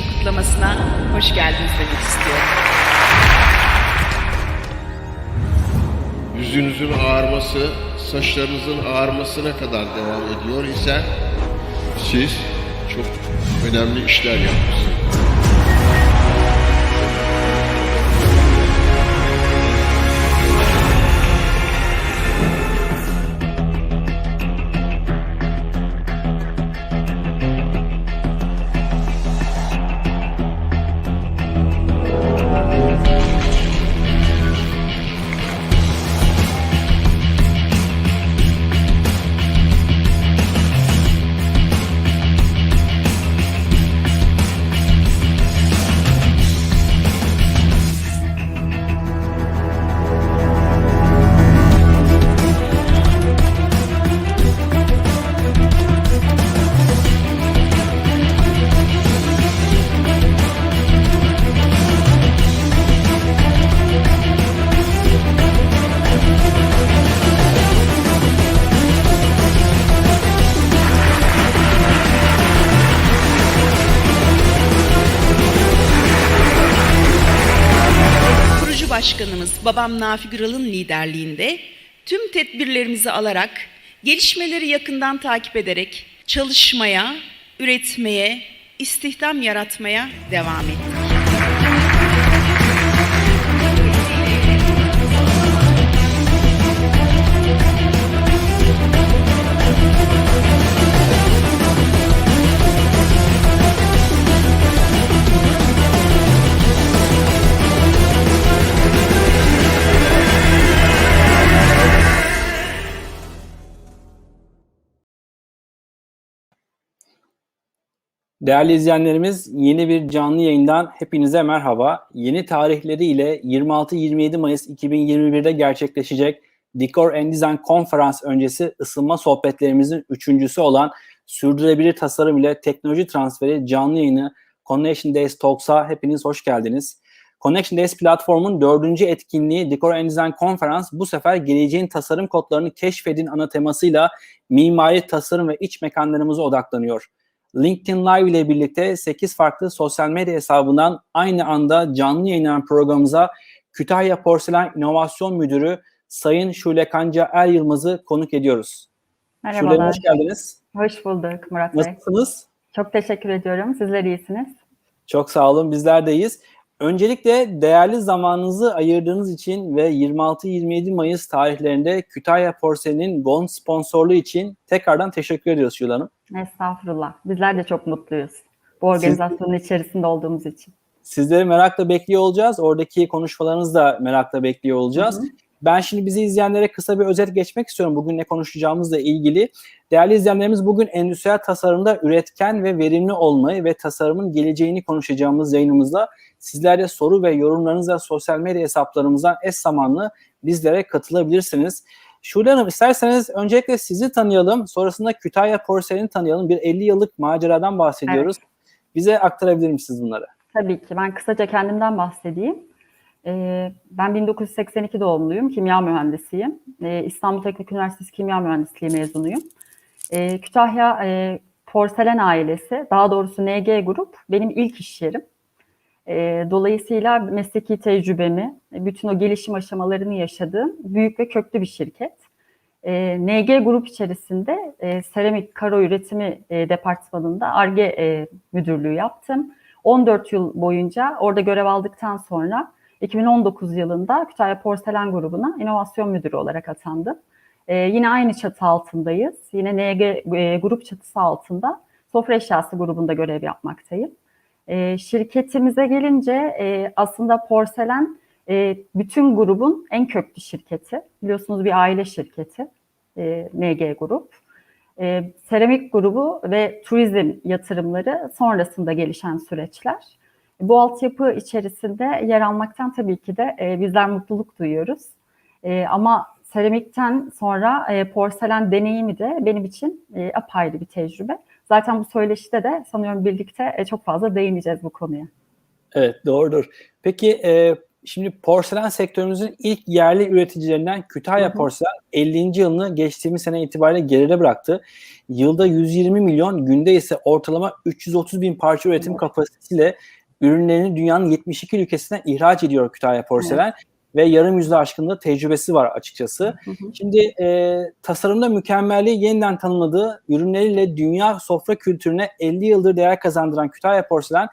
Porselenin 50. yıl kutlamasına hoş geldiniz demek istiyorum. Yüzünüzün ağarması, saçlarınızın ağarmasına kadar devam ediyor ise siz çok önemli işler yapmışsınız. Babam Nafi Güral'ın liderliğinde tüm tedbirlerimizi alarak, gelişmeleri yakından takip ederek çalışmaya, üretmeye, istihdam yaratmaya devam ettik. Değerli izleyenlerimiz yeni bir canlı yayından hepinize merhaba. Yeni tarihleriyle 26-27 Mayıs 2021'de gerçekleşecek Decor and Design konferans öncesi ısınma sohbetlerimizin üçüncüsü olan sürdürülebilir tasarım ile teknoloji transferi canlı yayını Connection Days Talks'a hepiniz hoş geldiniz. Connection Days platformun dördüncü etkinliği Decor and Design Konferans bu sefer geleceğin tasarım kodlarını keşfedin ana temasıyla mimari tasarım ve iç mekanlarımıza odaklanıyor. LinkedIn Live ile birlikte 8 farklı sosyal medya hesabından aynı anda canlı yayınlanan programımıza Kütahya Porselen İnovasyon Müdürü Sayın Şule Kanca Er Yılmaz'ı konuk ediyoruz. Şule Merhabalar. hoş geldiniz. Hoş bulduk Murat Bey. Nasılsınız? Çok teşekkür ediyorum. Sizler iyisiniz. Çok sağ olun, bizler deyiz. Öncelikle değerli zamanınızı ayırdığınız için ve 26-27 Mayıs tarihlerinde Kütahya Porselen'in GON sponsorluğu için tekrardan teşekkür ediyoruz Şule Hanım. Estağfurullah. Bizler de çok mutluyuz. Bu organizasyonun içerisinde olduğumuz için. Sizleri merakla bekliyor olacağız. Oradaki konuşmalarınızı da merakla bekliyor olacağız. Hı hı. Ben şimdi bizi izleyenlere kısa bir özet geçmek istiyorum bugün ne konuşacağımızla ilgili. Değerli izleyenlerimiz bugün endüstriyel tasarımda üretken ve verimli olmayı ve tasarımın geleceğini konuşacağımız yayınımızda sizler de soru ve yorumlarınızla sosyal medya hesaplarımızdan eş zamanlı bizlere katılabilirsiniz. Şule Hanım isterseniz öncelikle sizi tanıyalım. Sonrasında Kütahya Porselen'i tanıyalım. Bir 50 yıllık maceradan bahsediyoruz. Bize aktarabilir misiniz bunları? Tabii ki. Ben kısaca kendimden bahsedeyim. Ee, ben 1982 doğumluyum. Kimya mühendisiyim. Ee, İstanbul Teknik Üniversitesi Kimya Mühendisliği mezunuyum. Ee, Kütahya e, Porselen ailesi, daha doğrusu NG Grup benim ilk iş yerim. Dolayısıyla mesleki tecrübemi, bütün o gelişim aşamalarını yaşadığım büyük ve köklü bir şirket. NG Grup içerisinde e, seramik karo üretimi e, departmanında ARGE müdürlüğü yaptım. 14 yıl boyunca orada görev aldıktan sonra 2019 yılında Kütahya Porselen Grubu'na inovasyon müdürü olarak atandım. E, yine aynı çatı altındayız. Yine NG e, Grup çatısı altında sofra eşyası grubunda görev yapmaktayım. E, şirketimize gelince e, aslında porselen e, bütün grubun en köklü şirketi. Biliyorsunuz bir aile şirketi, e, NG Grup. E, seramik grubu ve turizm yatırımları sonrasında gelişen süreçler. Bu altyapı içerisinde yer almaktan tabii ki de e, bizler mutluluk duyuyoruz. E, ama seramikten sonra e, porselen deneyimi de benim için e, apayrı bir tecrübe. Zaten bu söyleşide de sanıyorum birlikte e, çok fazla değineceğiz bu konuya. Evet doğrudur. Peki e, Şimdi porselen sektörümüzün ilk yerli üreticilerinden Kütahya Hı hı. Porselen 50. yılını geçtiğimiz sene itibariyle geride bıraktı. Yılda 120 milyon, günde ise ortalama 330 bin parça üretim Evet. kapasitesiyle ürünlerini dünyanın 72 ülkesine ihraç ediyor Kütahya Porselen ve yarım yüzde aşkında tecrübesi var açıkçası. Hı hı. Şimdi e, tasarımda mükemmelliği yeniden tanımladığı ürünleriyle dünya sofra kültürüne 50 yıldır değer kazandıran Kütahya Porselen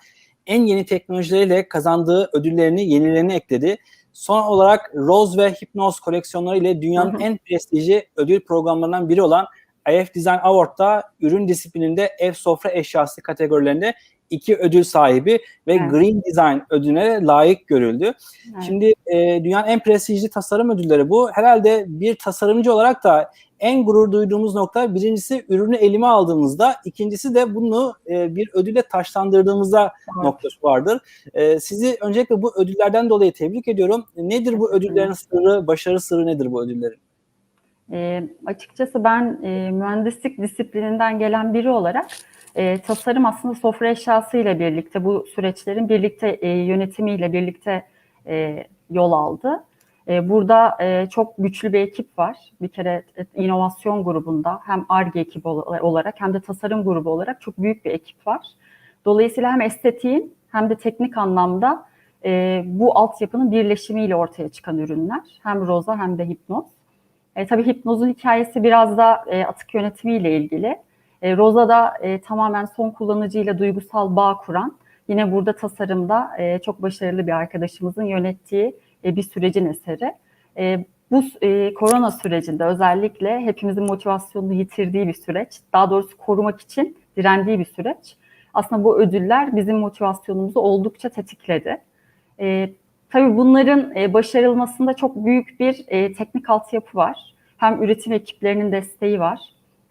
en yeni teknolojileriyle kazandığı ödüllerini yenilerini ekledi. Son olarak Rose ve Hypnos koleksiyonları ile dünyanın Hı hı. en prestijli ödül programlarından biri olan IF Design Award'da ürün disiplininde ev sofra eşyası kategorilerinde iki ödül sahibi ve Evet. Green Design ödülüne layık görüldü. Evet. Şimdi e, dünyanın en prestijli tasarım ödülleri bu. Herhalde bir tasarımcı olarak da en gurur duyduğumuz nokta birincisi ürünü elime aldığımızda, ikincisi de bunu e, bir ödülle taşlandırdığımızda Doğru. noktası vardır. E, sizi öncelikle bu ödüllerden dolayı tebrik ediyorum. Nedir bu ödüllerin sırrı, başarı sırrı nedir bu ödüllerin? E, açıkçası ben e, mühendislik disiplininden gelen biri olarak e, tasarım aslında sofra eşyası ile birlikte bu süreçlerin birlikte e, yönetimiyle birlikte e, yol aldı. E, burada e, çok güçlü bir ekip var. Bir kere e, inovasyon grubunda hem ARGE ekibi ol- olarak hem de tasarım grubu olarak çok büyük bir ekip var. Dolayısıyla hem estetiğin hem de teknik anlamda e, bu altyapının birleşimiyle ortaya çıkan ürünler. Hem Roza hem de Hipnoz. E, tabii hipnozun hikayesi biraz da e, atık yönetimiyle ilgili. E, Roza'da e, tamamen son kullanıcıyla duygusal bağ kuran, yine burada tasarımda e, çok başarılı bir arkadaşımızın yönettiği e, bir sürecin eseri. E, bu e, korona sürecinde özellikle hepimizin motivasyonunu yitirdiği bir süreç, daha doğrusu korumak için direndiği bir süreç. Aslında bu ödüller bizim motivasyonumuzu oldukça tetikledi. E, Tabii bunların e, başarılmasında çok büyük bir e, teknik altyapı var. Hem üretim ekiplerinin desteği var,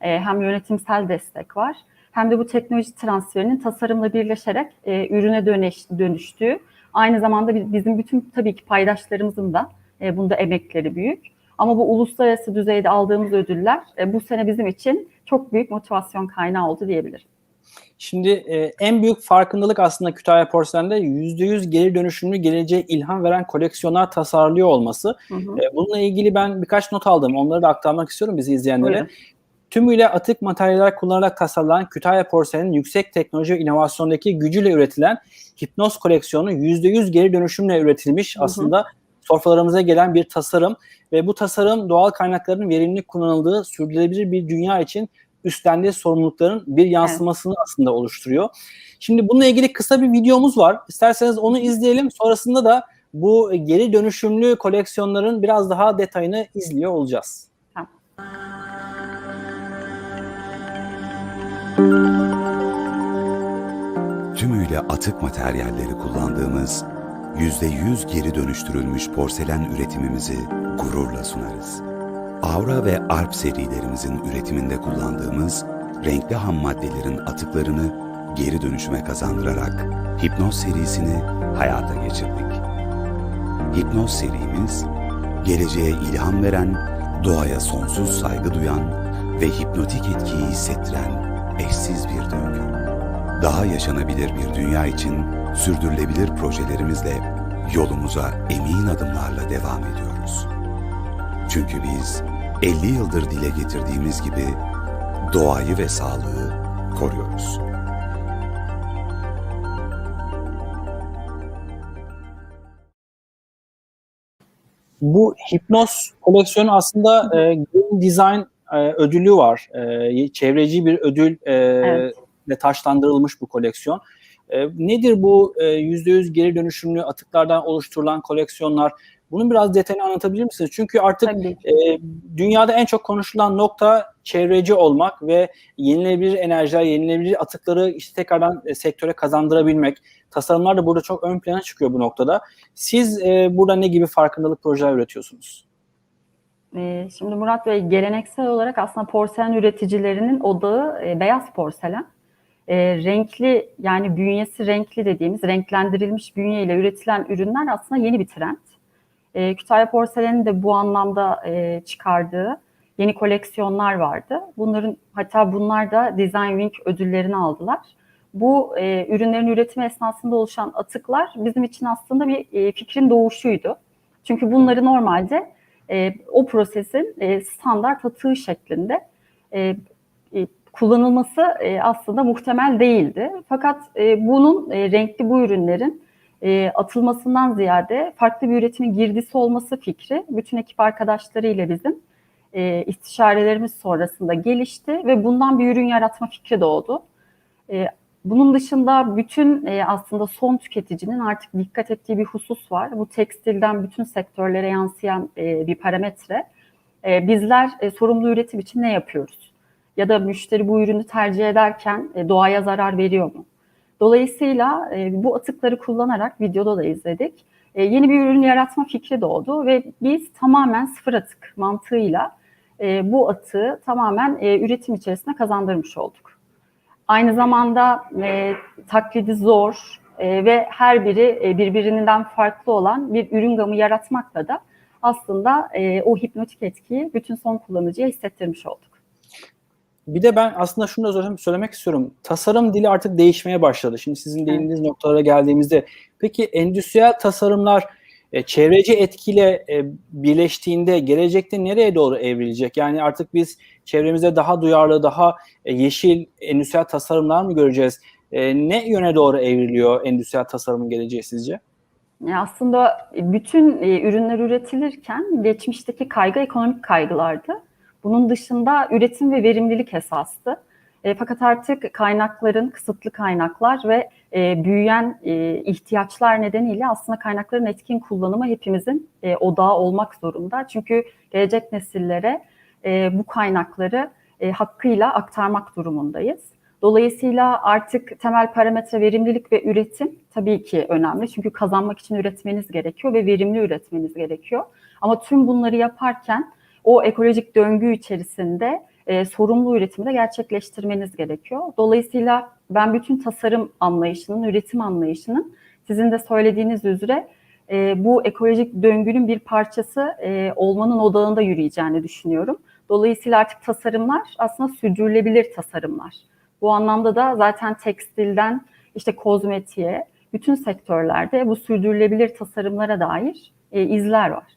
e, hem yönetimsel destek var. Hem de bu teknoloji transferinin tasarımla birleşerek e, ürüne dönüş, dönüştüğü. Aynı zamanda bi- bizim bütün tabii ki paydaşlarımızın da e, bunda emekleri büyük. Ama bu uluslararası düzeyde aldığımız ödüller e, bu sene bizim için çok büyük motivasyon kaynağı oldu diyebilirim. Şimdi e, en büyük farkındalık aslında Kütahya Porselen'de %100 geri dönüşümlü geleceğe ilham veren koleksiyonlar tasarlıyor olması. Hı hı. E, bununla ilgili ben birkaç not aldım. Onları da aktarmak istiyorum bizi izleyenlere. Buyurun. Tümüyle atık materyaller kullanarak tasarlanan Kütahya Porselen'in yüksek teknoloji ve inovasyondaki gücüyle üretilen Hipnoz koleksiyonu %100 geri dönüşümle üretilmiş Hı hı. aslında sofralarımıza gelen bir tasarım ve bu tasarım doğal kaynakların verimli kullanıldığı sürdürülebilir bir dünya için üstlendiği sorumlulukların bir yansımasını aslında oluşturuyor. Şimdi bununla ilgili kısa bir videomuz var. İsterseniz onu izleyelim. Sonrasında da bu geri dönüşümlü koleksiyonların biraz daha detayını izliyor olacağız. Tümüyle atık materyalleri kullandığımız %100 geri dönüştürülmüş porselen üretimimizi gururla sunarız. Aura ve Arp serilerimizin üretiminde kullandığımız renkli ham maddelerin atıklarını geri dönüşüme kazandırarak Hipnoz serisini hayata geçirdik. Hipnoz serimiz, geleceğe ilham veren, doğaya sonsuz saygı duyan ve hipnotik etkiyi hissettiren eşsiz bir döngü. Daha yaşanabilir bir dünya için sürdürülebilir projelerimizle yolumuza emin adımlarla devam ediyoruz. Çünkü biz 50 yıldır dile getirdiğimiz gibi doğayı ve sağlığı koruyoruz. Bu hipnoz koleksiyonu aslında e, Green Design e, ödülü var. E, çevreci bir ödül e, Evet. taşlandırılmış bu koleksiyon. E, nedir bu e, %100 geri dönüşümlü atıklardan oluşturulan koleksiyonlar? Bunun biraz detayını anlatabilir misiniz? Çünkü artık e, dünyada en çok konuşulan nokta çevreci olmak ve yenilenebilir enerjiler, yenilenebilir atıkları işte tekrardan e, sektöre kazandırabilmek. Tasarımlar da burada çok ön plana çıkıyor bu noktada. Siz e, burada ne gibi farkındalık projeler üretiyorsunuz? Ee, Şimdi Murat Bey geleneksel olarak aslında porselen üreticilerinin odağı e, beyaz porselen. E, renkli yani bünyesi renkli dediğimiz renklendirilmiş bünyeyle üretilen ürünler aslında yeni bir trend. E, Kütahya Porselen'in de bu anlamda çıkardığı yeni koleksiyonlar vardı. Bunların hatta bunlar da Design Week ödüllerini aldılar. bu ürünlerin üretimi esnasında oluşan atıklar bizim için aslında bir fikrin doğuşuydu. Çünkü bunları normalde e, o prosesin e, standart atığı şeklinde e, e, kullanılması e, aslında muhtemel değildi. Fakat e, bunun e, renkli bu ürünlerin e, atılmasından ziyade farklı bir üretimin girdisi olması fikri bütün ekip arkadaşlarıyla bizim e, istişarelerimiz sonrasında gelişti ve bundan bir ürün yaratma fikri doğdu. E, bunun dışında bütün e, aslında son tüketicinin artık dikkat ettiği bir husus var. Bu tekstilden bütün sektörlere yansıyan e, bir parametre. E, bizler sorumlu üretim için ne yapıyoruz? Ya da müşteri bu ürünü tercih ederken doğaya zarar veriyor mu? Dolayısıyla bu atıkları kullanarak videoda da izledik. Yeni bir ürün yaratma fikri doğdu ve biz tamamen sıfır atık mantığıyla bu atığı tamamen üretim içerisine kazandırmış olduk. Aynı zamanda e, taklidi zor e, ve her biri e, birbirinden farklı olan bir ürün gamı yaratmakla da aslında e, o hipnotik etkiyi bütün son kullanıcıya hissettirmiş olduk. Bir de ben aslında şunu da söylemek istiyorum. Tasarım dili artık değişmeye başladı. Şimdi sizin değindiğiniz evet. noktalara geldiğimizde peki endüstriyel tasarımlar e, çevreci etkiyle e, birleştiğinde gelecekte nereye doğru evrilecek? Yani artık biz çevremize daha duyarlı, daha e, yeşil endüstriyel tasarımlar mı göreceğiz? E, ne yöne doğru evriliyor endüstriyel tasarımın geleceği sizce? Ya aslında bütün e, ürünler üretilirken geçmişteki kaygı ekonomik kaygılardı. Bunun dışında üretim ve verimlilik esastı. E, fakat artık kaynakların, kısıtlı kaynaklar ve e, büyüyen e, ihtiyaçlar nedeniyle aslında kaynakların etkin kullanımı hepimizin e, odağı olmak zorunda. Çünkü gelecek nesillere e, bu kaynakları e, hakkıyla aktarmak durumundayız. Dolayısıyla artık temel parametre verimlilik ve üretim tabii ki önemli. Çünkü kazanmak için üretmeniz gerekiyor ve verimli üretmeniz gerekiyor. Ama tüm bunları yaparken o ekolojik döngü içerisinde e, sorumlu üretimi de gerçekleştirmeniz gerekiyor. Dolayısıyla ben bütün tasarım anlayışının, üretim anlayışının sizin de söylediğiniz üzere e, bu ekolojik döngünün bir parçası e, olmanın odağında yürüyeceğini düşünüyorum. Dolayısıyla artık tasarımlar aslında sürdürülebilir tasarımlar. Bu anlamda da zaten tekstilden işte kozmetiğe, bütün sektörlerde bu sürdürülebilir tasarımlara dair e, izler var.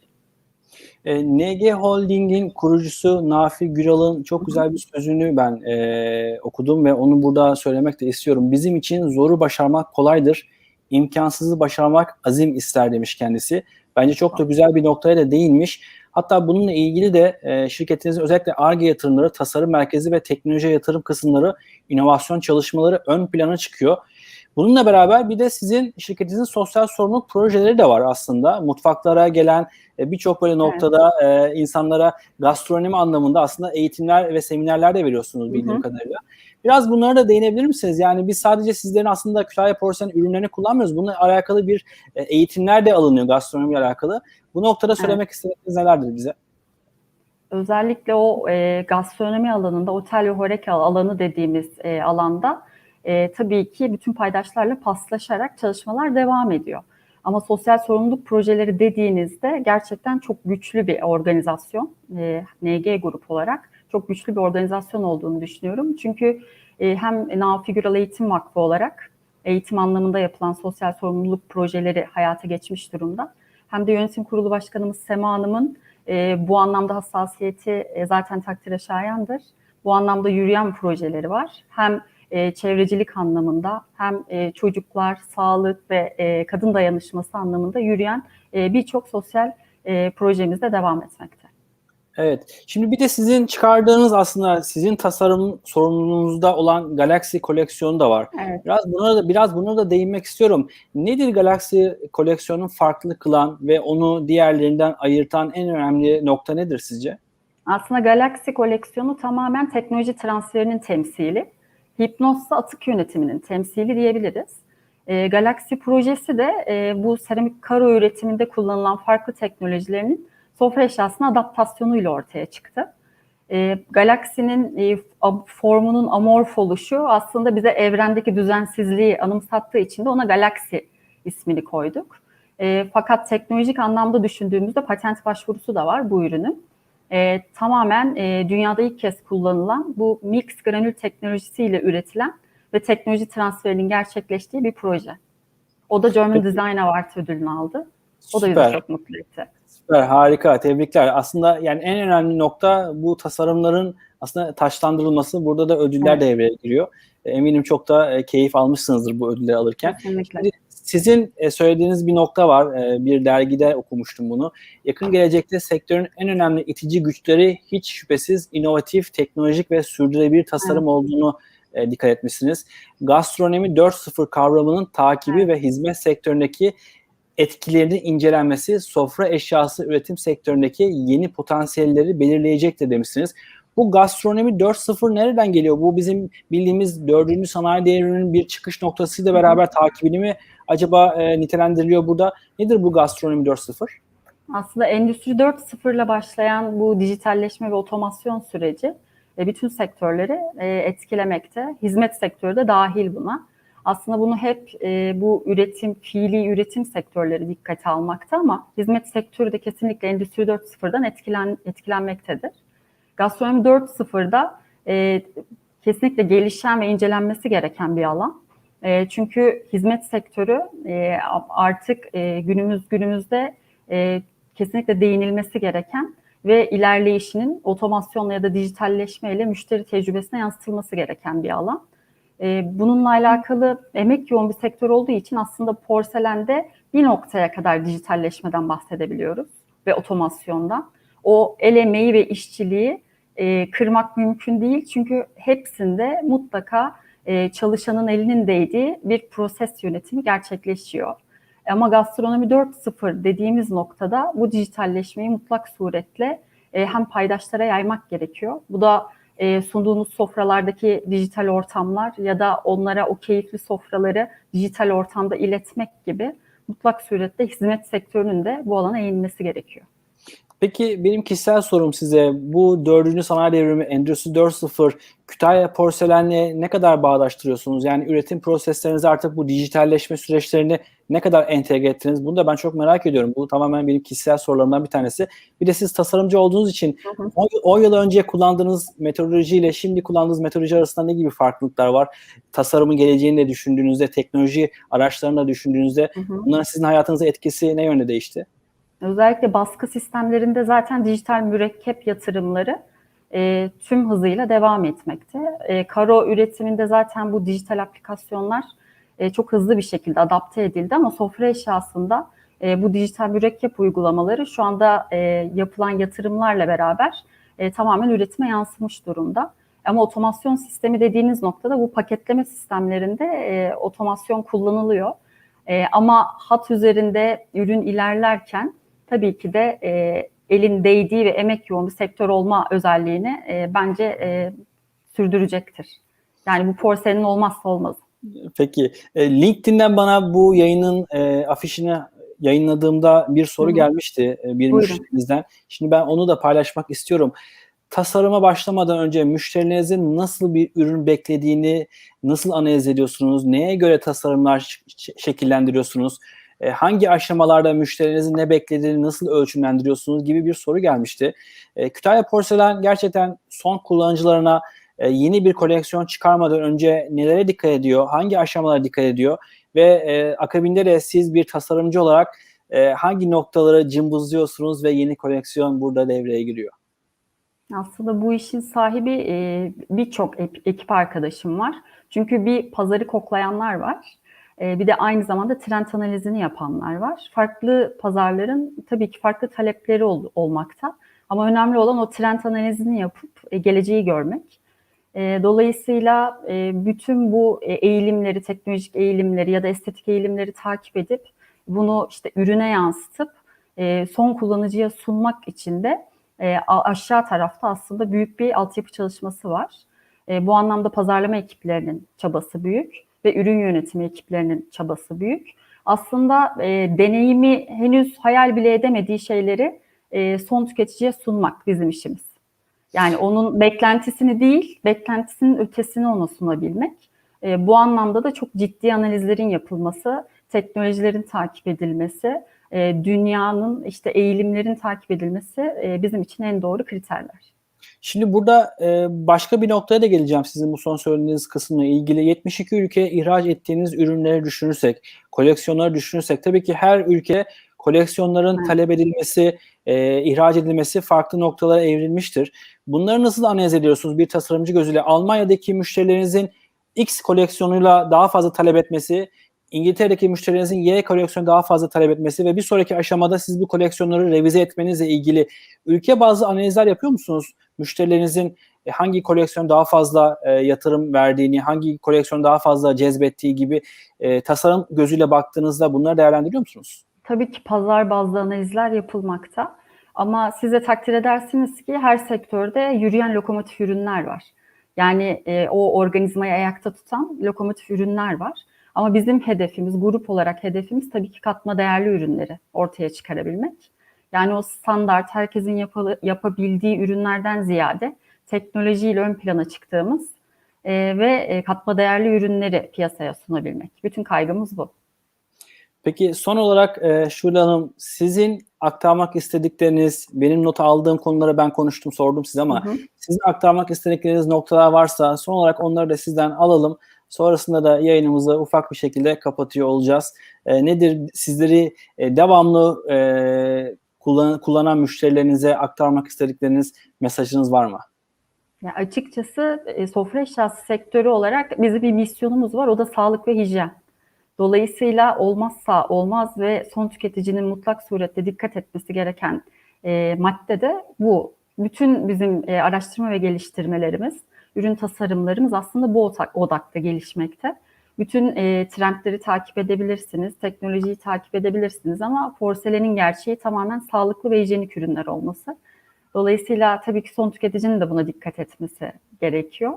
E, NG Holding'in kurucusu Nafi Güral'ın çok güzel bir sözünü ben e, okudum ve onu burada söylemek de istiyorum. Bizim için zoru başarmak kolaydır, imkansızı başarmak azim ister demiş kendisi. Bence çok da güzel bir noktaya da değinmiş. Hatta bununla ilgili de e, şirketinizin özellikle ARGE yatırımları, tasarım merkezi ve teknoloji yatırım kısımları, inovasyon çalışmaları ön plana çıkıyor. Bununla beraber bir de sizin şirketinizin sosyal sorumluluk projeleri de var aslında. Mutfaklara gelen e, birçok böyle noktada evet. insanlara gastronomi anlamında aslında eğitimler ve seminerler de veriyorsunuz bildiğim Hı-hı. kadarıyla. Biraz bunlara da değinebilir misiniz? Yani biz sadece sizlerin aslında Kütahya Porselen ürünlerini kullanmıyoruz. Bununla alakalı bir e, eğitimler de alınıyor gastronomi alakalı. Bu noktada söylemek evet. istediğiniz nelerdir bize? Özellikle o e, gastronomi alanında, otel ve horeka alanı dediğimiz e, alanda e, tabii ki bütün paydaşlarla paslaşarak çalışmalar devam ediyor. Ama sosyal sorumluluk projeleri dediğinizde gerçekten çok güçlü bir organizasyon, e, NG grup olarak çok güçlü bir organizasyon olduğunu düşünüyorum. Çünkü e, hem Nafi Güral Eğitim Vakfı olarak eğitim anlamında yapılan sosyal sorumluluk projeleri hayata geçmiş durumda. Hem de yönetim kurulu başkanımız Sema Hanım'ın e, bu anlamda hassasiyeti e, zaten takdire şayandır. Bu anlamda yürüyen projeleri var. Hem e, çevrecilik anlamında hem e, çocuklar, sağlık ve e, kadın dayanışması anlamında yürüyen e, birçok sosyal e, projemiz de devam etmekte. Evet. Şimdi bir de sizin çıkardığınız aslında sizin tasarım sorumluluğunuzda olan Galaxy koleksiyonu da var. Evet. Biraz buna da biraz buna da değinmek istiyorum. Nedir Galaxy koleksiyonun farklı kılan ve onu diğerlerinden ayırtan en önemli nokta nedir sizce? Aslında Galaxy koleksiyonu tamamen teknoloji transferinin temsili. Hipnozsa atık yönetiminin temsili diyebiliriz. E, Galaxy projesi de e, bu seramik karo üretiminde kullanılan farklı teknolojilerinin sofra eşyasına adaptasyonuyla ortaya çıktı. E, Galaxy'nin e, formunun amorf oluşu aslında bize evrendeki düzensizliği anımsattığı için de ona Galaxy ismini koyduk. E, fakat teknolojik anlamda düşündüğümüzde patent başvurusu da var bu ürünün e, tamamen e, dünyada ilk kez kullanılan bu mix granül teknolojisiyle üretilen ve teknoloji transferinin gerçekleştiği bir proje. O da German Design Award ödülünü aldı. O da bizi çok mutlu etti. Süper, harika, tebrikler. Aslında yani en önemli nokta bu tasarımların aslında taşlandırılması. Burada da ödüller Evet. devreye giriyor. E, Eminim çok da e, keyif almışsınızdır bu ödülleri alırken. Kesinlikle. Şimdi Sizin e, söylediğiniz bir nokta var. Bir dergide okumuştum bunu. Yakın gelecekte sektörün en önemli itici güçleri hiç şüphesiz inovatif, teknolojik ve sürdürülebilir tasarım olduğunu e, dikkat etmişsiniz. Gastronomi 4.0 kavramının takibi ve hizmet sektöründeki etkilerinin incelenmesi sofra eşyası üretim sektöründeki yeni potansiyelleri belirleyecektir demişsiniz. Bu gastronomi 4.0 nereden geliyor? Bu bizim bildiğimiz dördüncü sanayi devriminin bir çıkış noktasıyla beraber takibini mi acaba e, nitelendiriliyor burada? Nedir bu gastronomi 4.0? Aslında Endüstri 4.0 ile başlayan bu dijitalleşme ve otomasyon süreci e, bütün sektörleri e, etkilemekte. Hizmet sektörü de dahil buna. Aslında bunu hep e, bu üretim, fiili üretim sektörleri dikkate almakta ama hizmet sektörü de kesinlikle Endüstri 4.0'dan etkilen, etkilenmektedir. Gastronomi 4.0'da e, kesinlikle gelişen ve incelenmesi gereken bir alan. E, çünkü hizmet sektörü e, artık e, günümüz günümüzde e, kesinlikle değinilmesi gereken ve ilerleyişinin otomasyonla ya da dijitalleşmeyle müşteri tecrübesine yansıtılması gereken bir alan. E, bununla alakalı emek yoğun bir sektör olduğu için aslında porselende bir noktaya kadar dijitalleşmeden bahsedebiliyoruz ve otomasyondan. O el emeği ve işçiliği e, kırmak mümkün değil çünkü hepsinde mutlaka e, çalışanın elinin değdiği bir proses yönetimi gerçekleşiyor. Ama gastronomi 4.0 dediğimiz noktada bu dijitalleşmeyi mutlak suretle e, hem paydaşlara yaymak gerekiyor. Bu da e, sunduğunuz sofralardaki dijital ortamlar ya da onlara o keyifli sofraları dijital ortamda iletmek gibi mutlak suretle hizmet sektörünün de bu alana eğilmesi gerekiyor. Peki benim kişisel sorum size bu dördüncü sanayi devrimi Endüstri 4.0 Kütahya porselenle ne kadar bağdaştırıyorsunuz? Yani üretim proseslerinizi artık bu dijitalleşme süreçlerini ne kadar entegre ettiniz? Bunu da ben çok merak ediyorum. Bu tamamen benim kişisel sorularımdan bir tanesi. Bir de siz tasarımcı olduğunuz için Hı hı. 10 yıl önce kullandığınız metodolojiyle şimdi kullandığınız metodoloji arasında ne gibi farklılıklar var? Tasarımın geleceğini de düşündüğünüzde, teknoloji araçlarını da düşündüğünüzde bunların sizin hayatınıza etkisi ne yönde değişti? Özellikle baskı sistemlerinde zaten dijital mürekkep yatırımları e, tüm hızıyla devam etmekte. E, karo üretiminde zaten bu dijital aplikasyonlar e, çok hızlı bir şekilde adapte edildi ama sofra eşyasında e, bu dijital mürekkep uygulamaları şu anda e, yapılan yatırımlarla beraber e, tamamen üretime yansımış durumda. Ama otomasyon sistemi dediğiniz noktada bu paketleme sistemlerinde e, otomasyon kullanılıyor. E, ama hat üzerinde ürün ilerlerken tabii ki de e, elin değdiği ve emek yoğun bir sektör olma özelliğini e, bence e, sürdürecektir. Yani bu porselenin olmazsa olmazı. Peki. E, LinkedIn'den bana bu yayının e, afişini yayınladığımda bir soru Hı gelmişti e, bir Buyurun. müşterimizden. Şimdi ben onu da paylaşmak istiyorum. Tasarıma başlamadan önce müşterinizin nasıl bir ürün beklediğini nasıl analiz ediyorsunuz? Neye göre tasarımlar şekillendiriyorsunuz? E, hangi aşamalarda müşterinizin ne beklediğini nasıl ölçümlendiriyorsunuz gibi bir soru gelmişti. E, Kütahya Porselen gerçekten son kullanıcılarına e, yeni bir koleksiyon çıkarmadan önce nelere dikkat ediyor, hangi aşamalara dikkat ediyor ve e, akabinde de siz bir tasarımcı olarak hangi noktaları cımbızlıyorsunuz ve yeni koleksiyon burada devreye giriyor? Aslında bu işin sahibi birçok ekip arkadaşım var. Çünkü bir pazarı koklayanlar var. E, bir de aynı zamanda trend analizini yapanlar var. Farklı pazarların tabii ki farklı talepleri ol- olmakta. Ama önemli olan o trend analizini yapıp e, geleceği görmek. E, dolayısıyla e, bütün bu e, eğilimleri, teknolojik eğilimleri ya da estetik eğilimleri takip edip bunu işte ürüne yansıtıp son kullanıcıya sunmak için de aşağı tarafta aslında büyük bir altyapı çalışması var. Bu anlamda pazarlama ekiplerinin çabası büyük ve ürün yönetimi ekiplerinin çabası büyük. Aslında e, deneyimi henüz hayal bile edemediği şeyleri e, son tüketiciye sunmak bizim işimiz. Yani onun beklentisini değil, beklentisinin ötesini ona sunabilmek. E, bu anlamda da çok ciddi analizlerin yapılması, teknolojilerin takip edilmesi, e, dünyanın işte eğilimlerin takip edilmesi e, bizim için en doğru kriterler. Şimdi burada e, başka bir noktaya da geleceğim sizin bu son söylediğiniz kısımla ilgili. 72 ülkeye ihraç ettiğiniz ürünleri düşünürsek, koleksiyonları düşünürsek tabii ki her ülke koleksiyonların Evet. talep edilmesi, e, ihraç edilmesi farklı noktalara evrilmiştir. Bunları nasıl analiz ediyorsunuz bir tasarımcı gözüyle? Almanya'daki müşterilerinizin X koleksiyonuyla daha fazla talep etmesi, İngiltere'deki müşterilerinizin Y koleksiyonu daha fazla talep etmesi ve bir sonraki aşamada siz bu koleksiyonları revize etmenizle ilgili ülke bazı analizler yapıyor musunuz? Müşterilerinizin e, hangi koleksiyon daha fazla e, yatırım verdiğini, hangi koleksiyon daha fazla cezbettiği gibi e, tasarım gözüyle baktığınızda bunları değerlendiriyor musunuz? Tabii ki pazar bazlı analizler yapılmakta. Ama siz de takdir edersiniz ki her sektörde yürüyen lokomotif ürünler var. Yani e, o organizmayı ayakta tutan lokomotif ürünler var. Ama bizim hedefimiz, grup olarak hedefimiz tabii ki katma değerli ürünleri ortaya çıkarabilmek. Yani o standart, herkesin yapalı, yapabildiği ürünlerden ziyade teknolojiyle ön plana çıktığımız e, ve e, katma değerli ürünleri piyasaya sunabilmek. Bütün kaygımız bu. Peki son olarak e, Şule Hanım sizin aktarmak istedikleriniz, benim not aldığım konuları ben konuştum, sordum size ama Hı hı. sizin aktarmak istedikleriniz noktalar varsa son olarak onları da sizden alalım. Sonrasında da yayınımızı ufak bir şekilde kapatıyor olacağız. E, nedir sizleri e, devamlı e, kullan, kullanan müşterilerinize aktarmak istedikleriniz mesajınız var mı? Ya açıkçası e, sofra eşyası sektörü olarak bizim bir misyonumuz var. O da sağlık ve hijyen. Dolayısıyla olmazsa olmaz ve son tüketicinin mutlak surette dikkat etmesi gereken e, madde de bu. Bütün bizim e, araştırma ve geliştirmelerimiz, ürün tasarımlarımız aslında bu odak, odakta gelişmekte. Bütün e, trendleri takip edebilirsiniz, teknolojiyi takip edebilirsiniz ama porselenin gerçeği tamamen sağlıklı ve hijyenik ürünler olması. Dolayısıyla tabii ki son tüketicinin de buna dikkat etmesi gerekiyor.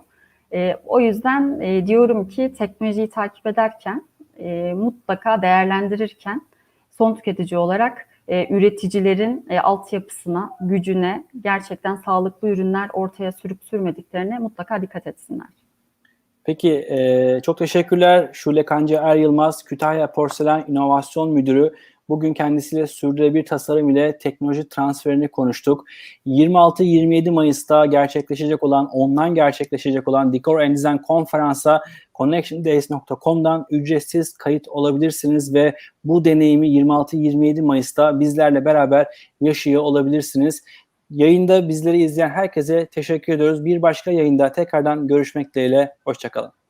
E, o yüzden e, diyorum ki teknolojiyi takip ederken e, mutlaka değerlendirirken son tüketici olarak e, üreticilerin e, altyapısına, gücüne gerçekten sağlıklı ürünler ortaya sürüp sürmediklerine mutlaka dikkat etsinler. Peki e, çok teşekkürler Şule Kancı Er Yılmaz, Kütahya Porselen İnovasyon Müdürü. Bugün kendisiyle sürdürülebilir tasarım ile teknoloji transferini konuştuk. 26-27 Mayıs'ta gerçekleşecek olan, online gerçekleşecek olan Decor and Design konferansa connectiondays.com'dan ücretsiz kayıt olabilirsiniz ve bu deneyimi 26-27 Mayıs'ta bizlerle beraber yaşıyor olabilirsiniz. Yayında bizleri izleyen herkese teşekkür ediyoruz. Bir başka yayında tekrardan görüşmek dileğiyle. Hoşçakalın.